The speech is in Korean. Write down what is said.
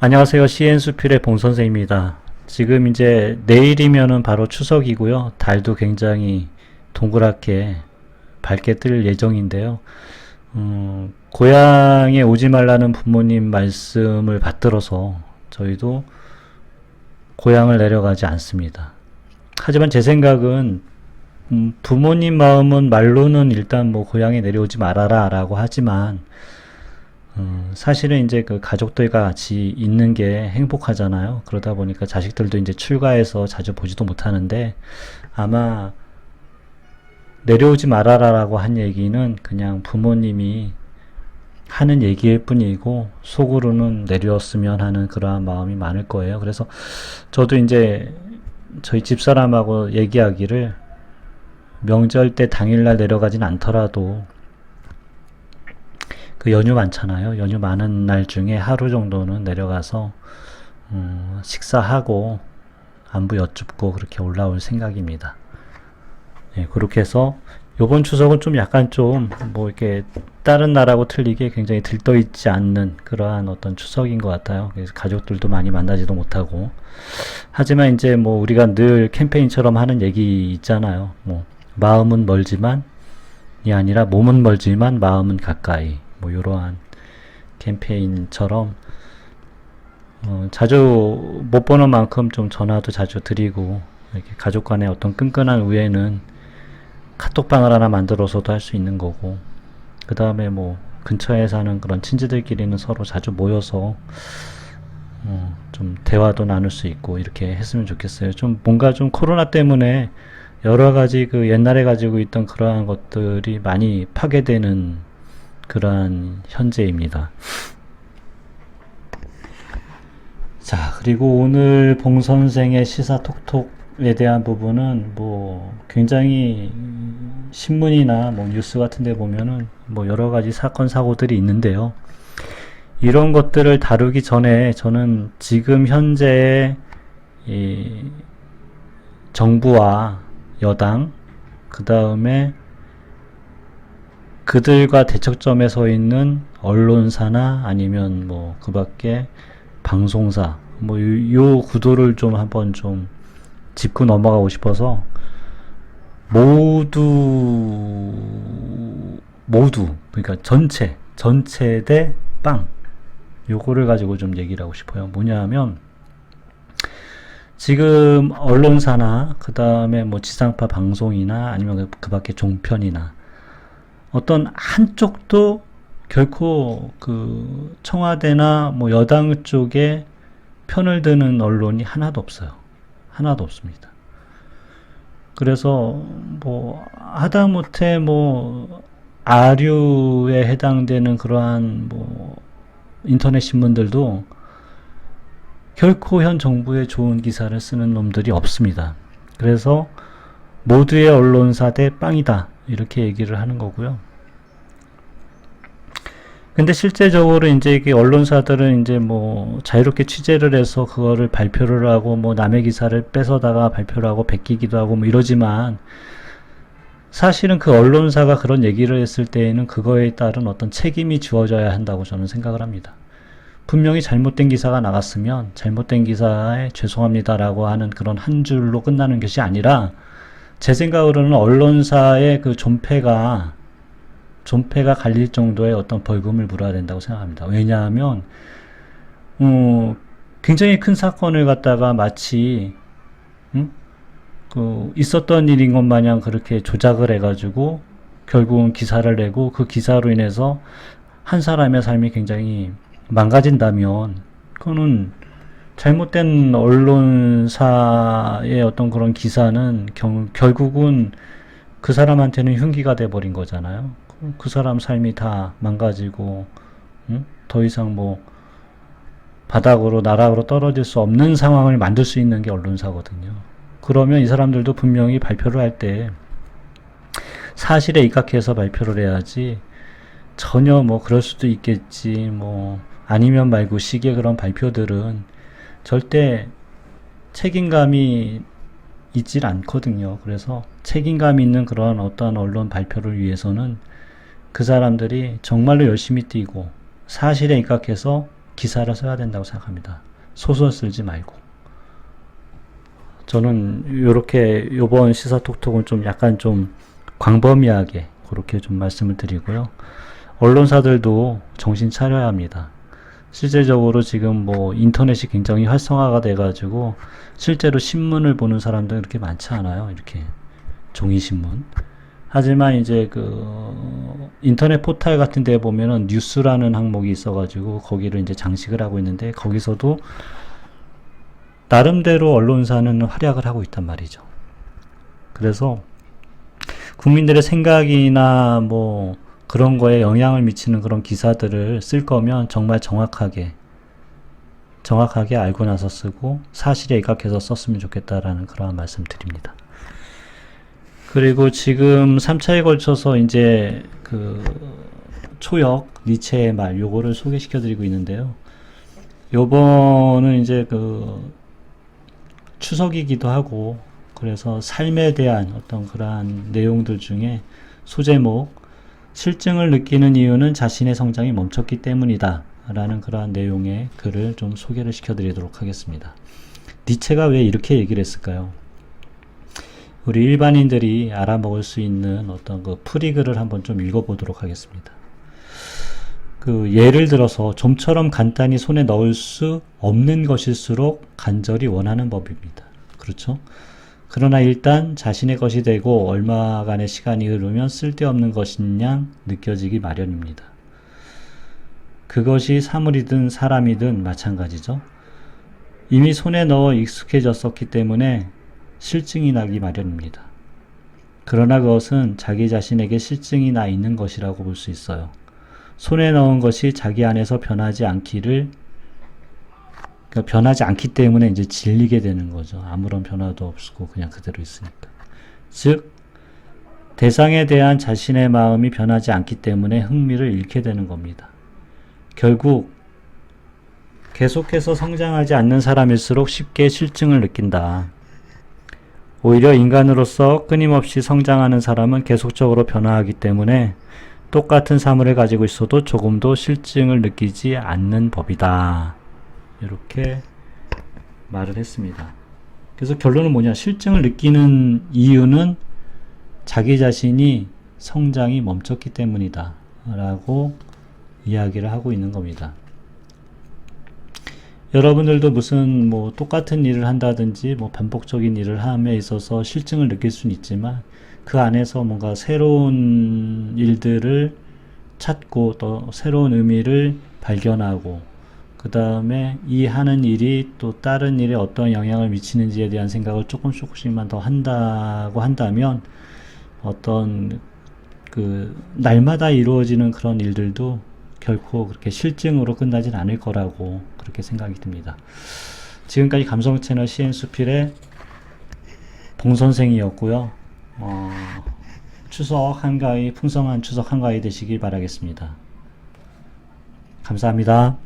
안녕하세요. 시엔수필의 봉선생입니다. 지금 이제 내일이면은 바로 추석이고요. 달도 굉장히 동그랗게 밝게 뜰 예정인데요. 음, 고향에 오지 말라는 부모님 말씀을 받들어서 저희도 고향을 내려가지 않습니다. 하지만 제 생각은 음, 부모님 마음은 말로는 일단 뭐 고향에 내려오지 말아라 라고 하지만 음, 사실은 이제 그 가족들과 같이 있는 게 행복하잖아요. 그러다 보니까 자식들도 이제 출가해서 자주 보지도 못하는데 아마 내려오지 말아라라고 한 얘기는 그냥 부모님이 하는 얘기일 뿐이고 속으로는 내려왔으면 하는 그러한 마음이 많을 거예요. 그래서 저도 이제 저희 집사람하고 얘기하기를 명절 때 당일날 내려가진 않더라도 그 연휴 많잖아요. 연휴 많은 날 중에 하루 정도는 내려가서 음, 식사하고 안부 여쭙고 그렇게 올라올 생각입니다. 예, 그렇게 해서 요번 추석은 좀 약간 좀 뭐 이렇게 다른 나라하고 틀리게 굉장히 들떠 있지 않는 그러한 어떤 추석인 것 같아요. 그래서 가족들도 많이 만나지도 못하고 하지만 이제 뭐 우리가 늘 캠페인처럼 하는 얘기 있잖아요. 뭐 마음은 멀지만 이 아니라 몸은 멀지만 마음은 가까이 뭐 이러한 캠페인처럼 어, 자주 못 보는 만큼 좀 전화도 자주 드리고 이렇게 가족 간의 어떤 끈끈한 우애는 카톡방을 하나 만들어서도 할 수 있는 거고 그 다음에 뭐 근처에 사는 그런 친지들끼리는 서로 자주 모여서 어, 좀 대화도 나눌 수 있고 이렇게 했으면 좋겠어요. 좀 뭔가 좀 코로나 때문에 여러 가지 그 옛날에 가지고 있던 그러한 것들이 많이 파괴되는 그러한 현재입니다. 자, 그리고 오늘 봉 선생의 시사 톡톡에 대한 부분은 뭐 굉장히 신문이나 뭐 뉴스 같은 데 보면은 뭐 여러 가지 사건 사고들이 있는데요. 이런 것들을 다루기 전에 저는 지금 현재의 이 정부와 여당, 그 다음에 그들과 대척점에 서 있는 언론사나 아니면 뭐 그 밖에 방송사, 뭐 요 구도를 좀 한번 좀 짚고 넘어가고 싶어서 모두 모두 그러니까 전체 전체 대 빵 요거를 가지고 좀 얘기를 하고 싶어요. 뭐냐 하면 지금 언론사나 그 다음에 뭐 지상파 방송이나 아니면 그- 그 밖에 종편이나 어떤 한쪽도 결코 그 청와대나 뭐 여당 쪽에 편을 드는 언론이 하나도 없어요. 하나도 없습니다. 그래서 뭐 하다못해 뭐 아류에 해당되는 그러한 뭐 인터넷 신문들도 결코 현 정부의 좋은 기사를 쓰는 놈들이 없습니다. 그래서 모두의 언론사 대 빵이다. 이렇게 얘기를 하는 거고요. 근데 실제적으로 이제 이게 언론사들은 이제 뭐 자유롭게 취재를 해서 그거를 발표를 하고 뭐 남의 기사를 뺏어다가 발표를 하고 베끼기도 하고 뭐 이러지만 사실은 그 언론사가 그런 얘기를 했을 때에는 그거에 따른 어떤 책임이 지워져야 한다고 저는 생각을 합니다. 분명히 잘못된 기사가 나갔으면 잘못된 기사에 죄송합니다라고 하는 그런 한 줄로 끝나는 것이 아니라 제 생각으로는 언론사의 그 존폐가 존폐가 갈릴 정도의 어떤 벌금을 물어야 된다고 생각합니다. 왜냐하면 어, 굉장히 큰 사건을 갖다가 마치 음? 그 있었던 일인 것 마냥 그렇게 조작을 해가지고 결국은 기사를 내고 그 기사로 인해서 한 사람의 삶이 굉장히 망가진다면 그거는 잘못된 언론사의 어떤 그런 기사는 경, 결국은 그 사람한테는 흉기가 돼 버린 거잖아요. 그- 그 사람 삶이 다 망가지고 응? 더 이상 뭐 바닥으로 나락으로 떨어질 수 없는 상황을 만들 수 있는 게 언론사거든요. 그러면 이 사람들도 분명히 발표를 할 때 사실에 입각해서 발표를 해야지 전혀 뭐 그럴 수도 있겠지 뭐 아니면 말고 식의 그런 발표들은 절대 책임감이 있질 않거든요. 그래서 책임감 있는 그런 어떠한 언론 발표를 위해서는 그 사람들이 정말로 열심히 뛰고 사실에 입각해서 기사를 써야 된다고 생각합니다. 소설 쓰지 말고. 저는 이렇게 요번 시사톡톡은 좀 약간 좀 광범위하게 그렇게 좀 말씀을 드리고요. 언론사들도 정신 차려야 합니다. 실제적으로 지금 뭐 인터넷이 굉장히 활성화가 돼가지고 실제로 신문을 보는 사람들 그렇게 많지 않아요. 이렇게 종이 신문. 하지만 이제 그 인터넷 포털 같은 데 보면은 뉴스라는 항목이 있어가지고 거기를 이제 장식을 하고 있는데 거기서도 나름대로 언론사는 활약을 하고 있단 말이죠. 그래서 국민들의 생각이나 뭐 그런 거에 영향을 미치는 그런 기사들을 쓸 거면 정말 정확하게 정확하게 알고 나서 쓰고 사실에 입각해서 썼으면 좋겠다라는 그러한 말씀 드립니다. 그리고 지금 3차에 걸쳐서 이제 그 초역 니체의 말 요거를 소개시켜 드리고 있는데요. 요번은 이제 그 추석이기도 하고 그래서 삶에 대한 어떤 그러한 내용들 중에 소제목 실증을 느끼는 이유는 자신의 성장이 멈췄기 때문이다 라는 그러한 내용의 글을 좀 소개를 시켜 드리도록 하겠습니다. 니체가 왜 이렇게 얘기를 했을까요? 우리 일반인들이 알아먹을 수 있는 어떤 그 풀이글을 한번 좀 읽어보도록 하겠습니다. 그 예를 들어서 좀처럼 간단히 손에 넣을 수 없는 것일수록 간절히 원하는 법입니다. 그렇죠? 그러나 일단 자신의 것이 되고 얼마간의 시간이 흐르면 쓸데없는 것인 양 느껴지기 마련입니다. 그것이 사물이든 사람이든 마찬가지죠. 이미 손에 넣어 익숙해졌었기 때문에 실증이 나기 마련입니다. 그러나 그것은 자기 자신에게 실증이 나 있는 것이라고 볼 수 있어요. 손에 넣은 것이 자기 안에서 변하지 않기를 그러니까 변하지 않기 때문에 이제 질리게 되는 거죠. 아무런 변화도 없고 그냥 그대로 있으니까. 즉 대상에 대한 자신의 마음이 변하지 않기 때문에 흥미를 잃게 되는 겁니다. 결국 계속해서 성장하지 않는 사람일수록 쉽게 실증을 느낀다. 오히려 인간으로서 끊임없이 성장하는 사람은 계속적으로 변화하기 때문에 똑같은 사물을 가지고 있어도 조금도 실증을 느끼지 않는 법이다. 이렇게 말을 했습니다. 그래서 결론은 뭐냐? 실증을 느끼는 이유는 자기 자신이 성장이 멈췄기 때문이다. 라고 이야기를 하고 있는 겁니다. 여러분들도 무슨 뭐 똑같은 일을 한다든지 뭐 반복적인 일을 함에 있어서 실증을 느낄 수는 있지만 그 안에서 뭔가 새로운 일들을 찾고 또 새로운 의미를 발견하고 그 다음에 이 하는 일이 또 다른 일에 어떤 영향을 미치는지에 대한 생각을 조금 조금씩만 더 한다고 한다면 어떤 그 날마다 이루어지는 그런 일들도 결코 그렇게 실증으로 끝나진 않을 거라고 그렇게 생각이 듭니다. 지금까지 감성 채널 CN수필의 봉선생이었고요. 어, 추석 한가위 풍성한 추석 한가위 되시길 바라겠습니다. 감사합니다.